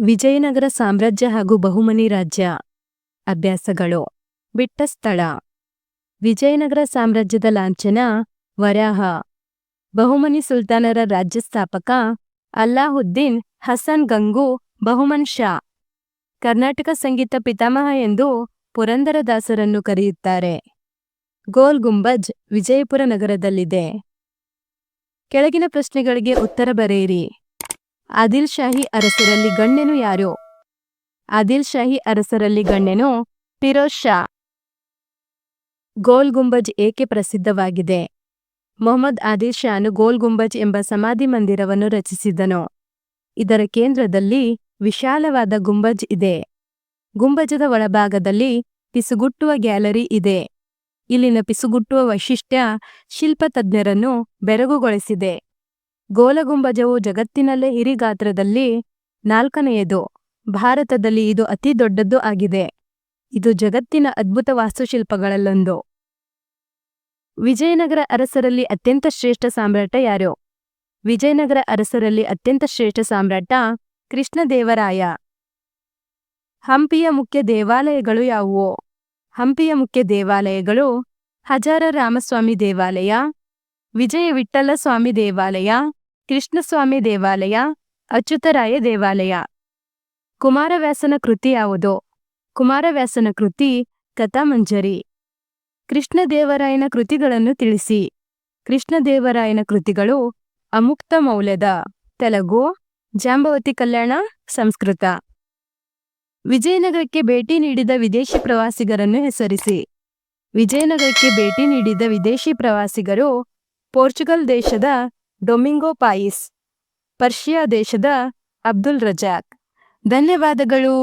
ವಿಜಯನಗರ ಸಾಮ್ರಾಜ್ಯ ಹಾಗೂ ಬಹುಮನಿ ರಾಜ್ಯ ಅಭ್ಯಾಸಗಳು. ಬಿಟ್ಟ ಸ್ಥಳ. ವಿಜಯನಗರ ಸಾಮ್ರಾಜ್ಯದ ಲಾಂಛನ, ವರಾಹ. ಬಹುಮನಿ ಸುಲ್ತಾನರ ರಾಜ್ಯ ಸ್ಥಾಪಕ ಅಲ್ಲಾಹುದ್ದೀನ್ ಹಸನ್ ಗಂಗು ಬಹುಮನ್ ಶಾ. ಕರ್ನಾಟಕ ಸಂಗೀತ ಪಿತಾಮಹ ಎಂದು ಪುರಂದರದಾಸರನ್ನು ಕರೆಯುತ್ತಾರೆ. ಗೋಲ್ ಗುಂಬಜ್ ವಿಜಯಪುರ ನಗರದಲ್ಲಿದೆ. ಕೆಳಗಿನ ಪ್ರಶ್ನೆಗಳಿಗೆ ಉತ್ತರ ಬರೆಯಿರಿ. ಆದಿಲ್ ಶಾಹಿ ಅರಸರಲ್ಲಿ ಗಣ್ಯನು ಯಾರು? ಆದಿಲ್ ಶಾಹಿ ಅರಸರಲ್ಲಿ ಗಣ್ಯನು ಫಿರೋಜ್ ಶಾ. ಗೋಲ್ ಗುಂಬಜ್ ಏಕೆ ಪ್ರಸಿದ್ಧವಾಗಿದೆ? ಮೊಹಮ್ಮದ್ ಆದಿಲ್ ಶಾನು ಗೋಲ್ ಗುಂಬಜ್ ಎಂಬ ಸಮಾಧಿ ಮಂದಿರವನ್ನು ರಚಿಸಿದನು. ಇದರ ಕೇಂದ್ರದಲ್ಲಿ ವಿಶಾಲವಾದ ಗುಂಬಜ್ ಇದೆ. ಗುಂಬಜದ ಒಳಭಾಗದಲ್ಲಿ ಪಿಸುಗುಟ್ಟುವ ಗ್ಯಾಲರಿ ಇದೆ. ಇಲ್ಲಿನ ಪಿಸುಗುಟ್ಟುವ ವೈಶಿಷ್ಟ್ಯ ಶಿಲ್ಪತಜ್ಞರನ್ನು ಬೆರಗುಗೊಳಿಸಿದೆ. ಗೋಲಗುಂಬಜವು ಜಗತ್ತಿನಲ್ಲೇ ಹಿರಿ ಗಾತ್ರದಲ್ಲಿ ನಾಲ್ಕನೆಯದು. ಭಾರತದಲ್ಲಿ ಇದು ಅತಿ ದೊಡ್ಡದ್ದು ಆಗಿದೆ. ಇದು ಜಗತ್ತಿನ ಅದ್ಭುತ ವಾಸ್ತುಶಿಲ್ಪಗಳಲ್ಲೊಂದು. ವಿಜಯನಗರ ಅರಸರಲ್ಲಿ ಅತ್ಯಂತ ಶ್ರೇಷ್ಠ ಸಾಮ್ರಾಟ ಯಾರು? ವಿಜಯನಗರ ಅರಸರಲ್ಲಿ ಅತ್ಯಂತ ಶ್ರೇಷ್ಠ ಸಾಮ್ರಾಟ ಕೃಷ್ಣದೇವರಾಯ. ಹಂಪಿಯ ಮುಖ್ಯ ದೇವಾಲಯಗಳು ಯಾವುವು? ಹಂಪಿಯ ಮುಖ್ಯ ದೇವಾಲಯಗಳು ಹಜಾರ ರಾಮಸ್ವಾಮಿ ದೇವಾಲಯ ವಿಜಯ ವಿಠ್ಠಲ ಸ್ವಾಮಿ ದೇವಾಲಯ ಕೃಷ್ಣಸ್ವಾಮಿ ದೇವಾಲಯ, ಅಚ್ಯುತರಾಯ ದೇವಾಲಯ. ಕುಮಾರವ್ಯಾಸನ ಕೃತಿ ಯಾವುದು? ಕುಮಾರವ್ಯಾಸನ ಕೃತಿ, ಕಥಾಮಂಜರಿ. ಕೃಷ್ಣದೇವರಾಯನ ಕೃತಿಗಳನ್ನು ತಿಳಿಸಿ. ಕೃಷ್ಣದೇವರಾಯನ ಕೃತಿಗಳು ಅಮುಕ್ತ ಮೌಲ್ಯದ, ತೆಲುಗು, ಜಾಂಬವತಿ ಕಲ್ಯಾಣ, ಸಂಸ್ಕೃತ. ವಿಜಯನಗರಕ್ಕೆ ಭೇಟಿ ನೀಡಿದ ವಿದೇಶಿ ಪ್ರವಾಸಿಗರನ್ನು ಹೆಸರಿಸಿ. ವಿಜಯನಗರಕ್ಕೆ ಭೇಟಿ ನೀಡಿದ ವಿದೇಶಿ ಪ್ರವಾಸಿಗರು ಪೋರ್ಚುಗಲ್ ದೇಶದ ಡೊಮಿಂಗೋ ಪಾಯಿಸ್ ಪರ್ಷಿಯಾ ದೇಶದ ಅಬ್ದುಲ್ ರಜಾಕ್. ಧನ್ಯವಾದಗಳು.